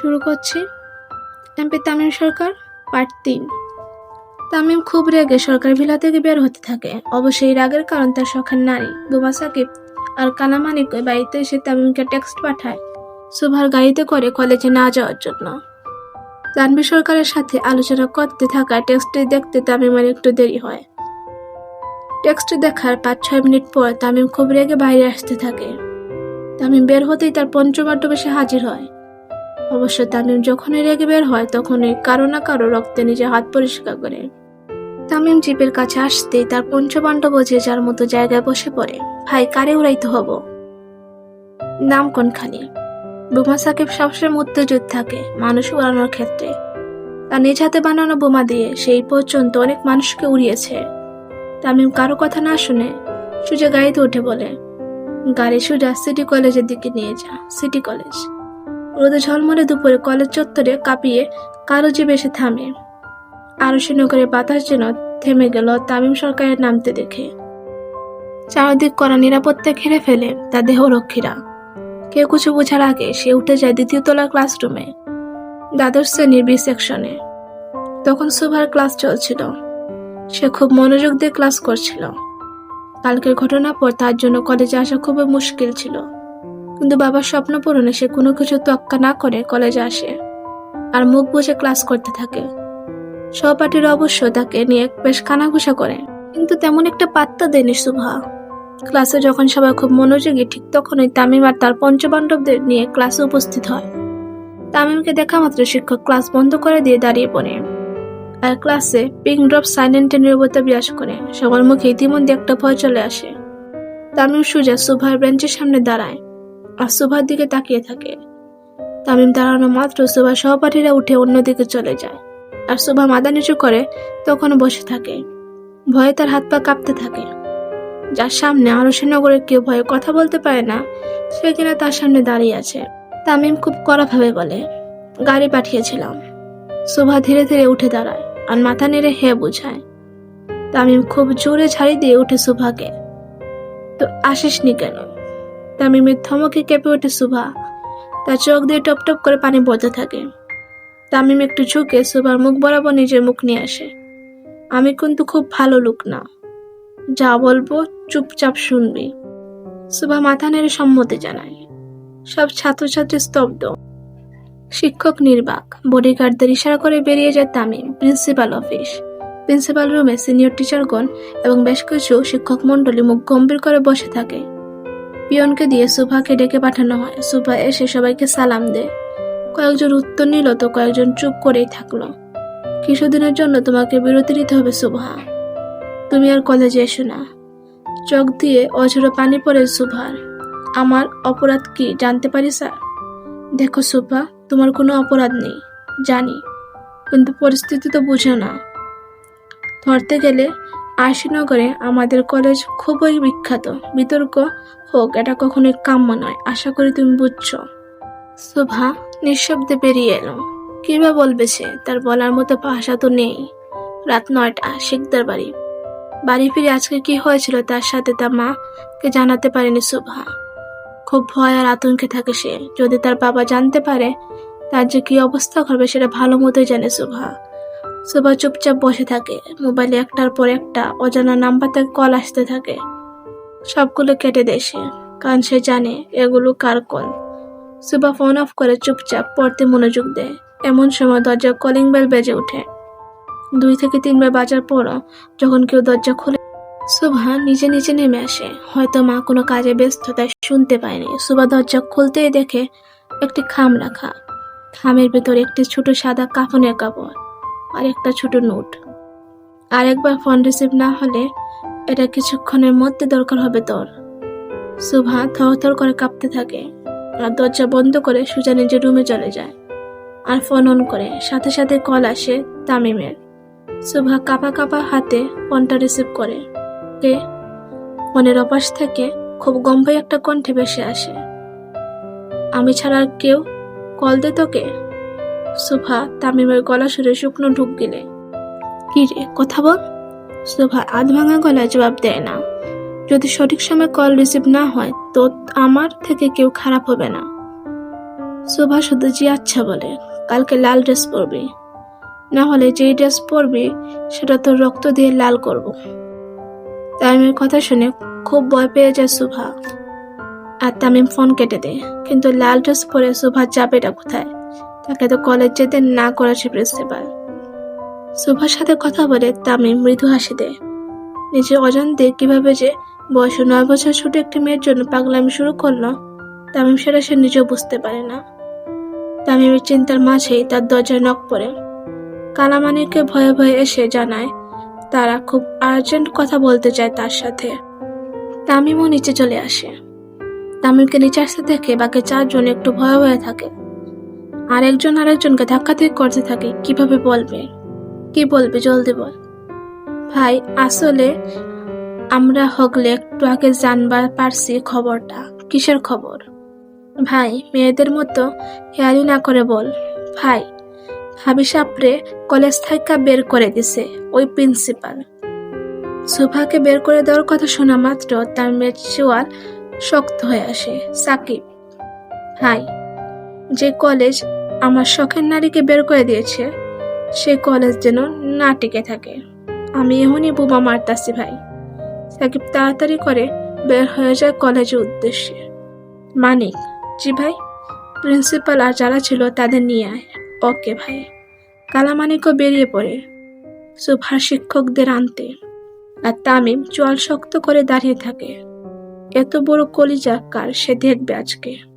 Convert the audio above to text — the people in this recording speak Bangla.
শুরু করছি। এমপি তামিম সরকার পার্ট তিন। তামিম খুব রেগে সরকার ভিলা থেকে বের হতে থাকে। অবশ্যই রাগের কারণ তার শখের নারী বুবা সাকিব আর কানামানিক বাড়িতে এসে তামিমকে টেক্সট পাঠায়, সুভার গাড়িতে করে কলেজে না যাওয়ার জন্য। তানভীর সরকারের সাথে আলোচনা করতে থাকা টেক্সটটি দেখতে তামিমের একটু দেরি হয়। টেক্সট দেখার পাঁচ, ছয় মিনিট পর তামিম খুব রেগে বাইরে আসতে থাকে। তামিম বের হতেই তার পঞ্চমাট্য বেশি হাজির হয়। অবশ্য তামিম যখনই রেগে বের হয়, তখনই কারও না কারও রক্তে নিজে হাত পরিষ্কার করে। তামিম জিপের কাছে আসতেই তার পঞ্চপাণ্ডব যে যার মতো জায়গায় বসে পড়ে। ভাই, কারে উড়াইতে হব? নাম কোনখানি? বোমা সাকিব সবসময় উত্তেজিত থাকে, মানুষ উড়ানোর ক্ষেত্রে। তার নিজ হাতে বানানো বোমা দিয়ে সেই পর্যন্ত অনেক মানুষকে উড়িয়েছে। তামিম কারও কথা না শুনে সুজা গাড়িতে উঠে বলে, গাড়ি সুজা সিটি কলেজের দিকে নিয়ে যা, সিটি কলেজ। রোদে ঝলমলে দুপুরে কলেজ চত্বরে কাঁপিয়ে কারও জীব এসে থামে। আরশিনগরের বাতাস যেন থেমে গেল তামিম সরকারের নামতে দেখে। চারদিক করা নিরাপত্তা ঘিরে ফেলে তার দেহরক্ষীরা কেউ কিছু বোঝার আগে সে উঠে যায় দ্বিতীয় তলার ক্লাসরুমে, দ্বাদশ শ্রেণির বি সেকশনে। তখন সুভার ক্লাস চলছিল। সে খুব মনোযোগ দিয়ে ক্লাস করছিল। কালকের ঘটনার পর তার জন্য কলেজে আসা খুবই মুশকিল ছিল। কিন্তু বাবার স্বপ্ন পূরণে সে কোনো কিছু তোয়াক্কা না করে কলেজে আসে আর মুখ বুঝে ক্লাস করতে থাকে। সহপাঠীরা অবশ্য তাকে নিয়ে বেশ কানাঘুষা করে, কিন্তু তেমন একটা পাত্তা দেয়নি সুভা ক্লাসে যখন সবাই খুব মনোযোগী, ঠিক তখনই তামিম আর তার পঞ্চপাণ্ডবদের নিয়ে ক্লাসে উপস্থিত হয়। তামিমকে দেখা মাত্র শিক্ষক ক্লাস বন্ধ করে দিয়ে দাঁড়িয়ে পড়ে আর ক্লাসে পিঙ্ক ড্রপ সাইলেন্টের নিরবতা বিরাজ করে। সবার মুখে ইতিমধ্যে একটা ভয় চলে আসে। তামিম, সুজা সুভার বেঞ্চের সামনে দাঁড়ায়। আর সুভার দিকে তাকিয়ে থাকে। তামিম দাঁড়ানো মাত্র সুভার সহপাঠীরা উঠে অন্যদিকে চলে যায়। আর সুভা মাথা নিচু করে তখনও বসে থাকে। ভয়ে তার হাত পা কাঁপতে থাকে। যার সামনে আরশনগরের কেউ ভয়ে কথা বলতে পারে না, সে কিনা তার সামনে দাঁড়িয়ে আছে। তামিম খুব কড়াভাবে বলে, গাড়ি পাঠিয়েছিলাম। সুভা ধীরে ধীরে উঠে দাঁড়ায় আর মাথা নেড়ে হে বুঝায়। তামিম খুব জোরে ঝাড়ি দিয়ে উঠে সুভাকে, তো আসিসনি কেন? তামিমের ধমকে কেঁপে ওঠে সুভা। তার চোখ দিয়ে টপ টপ করে পানি পড়তে থাকে। তামিম একটু ঝুঁকে সুভার মুখ বরাবর নিজের মুখ নিয়ে আসে। আমি কিন্তু খুব ভালো লোক না। যা বলব চুপচাপ শুনবি। সুভা মাথা নেড়ে সম্মতি জানায়। সব ছাত্রছাত্রী স্তব্ধ। শিক্ষক নির্বাক বডিগার্ডদের ইশারা করে বেরিয়ে যায় তামিম প্রিন্সিপাল অফিস প্রিন্সিপাল রুমে সিনিয়র টিচারগণ এবং বেশ কিছু শিক্ষক মণ্ডলী মুখ গম্ভীর করে বসে থাকে। পিয়নকে দিয়ে সুভাকে ডেকে পাঠানো হয়। সুভা এসে সবাইকে সালাম দেয়। কয়েকজন উত্তর নিল তো কয়েকজন চুপ করেই থাকল। কিছুদিনের জন্য তোমাকে বিরতি নিতে হবে, সুভা। তুমি আর কলেজে এসো না। চোখ দিয়ে অঝোরো পানি পড়ে সুভার। আমার অপরাধ কি জানতে পারি, স্যার? দেখো সুভা, তোমার কোনো অপরাধ নেই, জানি। কিন্তু পরিস্থিতি তো বুঝো না। ধরতে গেলে আশিনগরে আমাদের কলেজ খুবই বিখ্যাত। বিতর্ক হোক, এটা কখনোই কাম্য নয়, আশা করি তুমি বুঝছ। শোভা নিঃশব্দে বেরিয়ে এলো। কি বা বলবে সে? তার বলার মতো ভাষা তো নেই। রাত নয়টা, শিকদার বাড়ি। বাড়ি ফিরে আজকে কি হয়েছিল তার সাথে তার মাকে জানাতে পারেনি শোভা খুব ভয় আর আতঙ্কে থাকে সে। যদি তার বাবা জানতে পারে তার যে কি অবস্থা করবে সেটা ভালো মতোই জানে শোভা শোভা চুপচাপ বসে থাকে। মোবাইলে একটার পর একটা অজানা নাম্বার থেকে কল আসতে থাকে। সবগুলো কেটে সে। কারণ সে জানে এগুলো কার কল। সুবা ফোন অফ করে চুপচাপ পড়তে মনোযোগ দেয়। এমন সময় দরজা কলিং বেল বেজে ওঠে। দুই থেকে তিনবার বাজার পরও যখন কেউ দরজা খোলে, সুভা নিজে নিজে নেমে আসে। হয়তো মা কোনো কাজে ব্যস্ততায় শুনতে পায়নি। সুভা দরজা খুলতেই দেখে একটি খাম রাখা। খামের ভেতর একটি ছোট সাদা কাফনের কাপড়। আর একটা ছোট নোট। আর একবার ফোন রিসিভ না হলে এটা কিছুক্ষণের মধ্যে দরকার হবে তোর। সুভা থর করে কাঁপতে থাকে আর দরজা বন্ধ করে সুজা নিজের রুমে চলে যায় আর ফোন অন করে। সাথে সাথে কল আসে তামিমের। সুভা কাপা কাপা হাতে ফোনটা রিসিভ করে। কে? ফোনের অপাশ থেকে খুব গম্ভীর একটা কণ্ঠে ভেসে আসে। আমি ছাড়া আর কেউ কল দে তোকে? সুভা তামিমের গলা সুরে শুকনো ঢুক গেলে কি রে, কথা বল? সুভা আধ ভাঙা গলায় জবাব দেয় না। যদি সঠিক সময় কল রিসিভ না হয়, তো আমার থেকে কেউ খারাপ হবে না। শোভা শুধু জি আচ্ছা বলে, কালকে লাল ড্রেস পরবি। না হলে যেই ড্রেস পরবি, সেটা তোর রক্ত দিয়ে লাল করব। তামিমের কথা শুনে খুব ভয় পেয়ে যায় সুভা আর তামিম ফোন কেটে দেয়, কিন্তু লাল ড্রেস পরে সুভা যাবেটা কোথায়? তাকে তো কলেজ যেতে না করেছে প্রিন্সিপাল সুভার সাথে কথা বলে তামিম মৃদু হাসি দেয়। নিজের অজান্তে কীভাবে যে বয়স নয় বছর ছোট একটি মেয়ের জন্য পাগলামি শুরু করল, তামিম সেটা সে নিজেও বুঝতে পারে না। তামিমের চিন্তার মাঝেই তার দরজায় নখ পড়ে। কালামানিকে ভয়ে ভয়ে এসে জানায়, তারা খুব আর্জেন্ট কথা বলতে চায় তার সাথে। তামিমও নিচে চলে আসে। তামিমকে নিচে আসতে দেখে বাকি চারজন একটু ভয়ে ভয়ে থাকে। আর একজন আরেকজনকে ধাক্কাধাক্কি করতে থাকে। কীভাবে বলবে? কি বলবে? জলদি বল। ভাই, আসলে আমরা হগলে একটু আগে জানবার পারছি খবরটা। কিসের খবর? ভাই, মেয়েদের মতো হেয়ারি না করে বল। ভাই ভাবি সাপরে কলেজ থেকে বের করে দিছে, ওই প্রিন্সিপাল। সুভাকে বের করে দেওয়ার কথা শোনা মাত্র তার মেয়ের চোয়াল শক্ত হয়ে আসে। সাকিব, ভাই, যে কলেজ আমার শখের নারীকে বের করে দিয়েছে। সে কলেজ যেন না টিকে থাকে। আমি এমনই বোমা মারতাছি ভাই। সাকিব তাড়াতাড়ি করে বের হয়ে যায় কলেজের উদ্দেশ্যে। মানিক, জি ভাই। প্রিন্সিপাল আর যারা ছিল তাদের নিয়ে আয়। ওকে ভাই। কালামানিকও বেরিয়ে পড়ে। সুভার শিক্ষকদের আনতে। আর তামিম চোয়াল শক্ত করে দাঁড়িয়ে থাকে। এত বড় কলিজা কার সে দেখবে আজকে?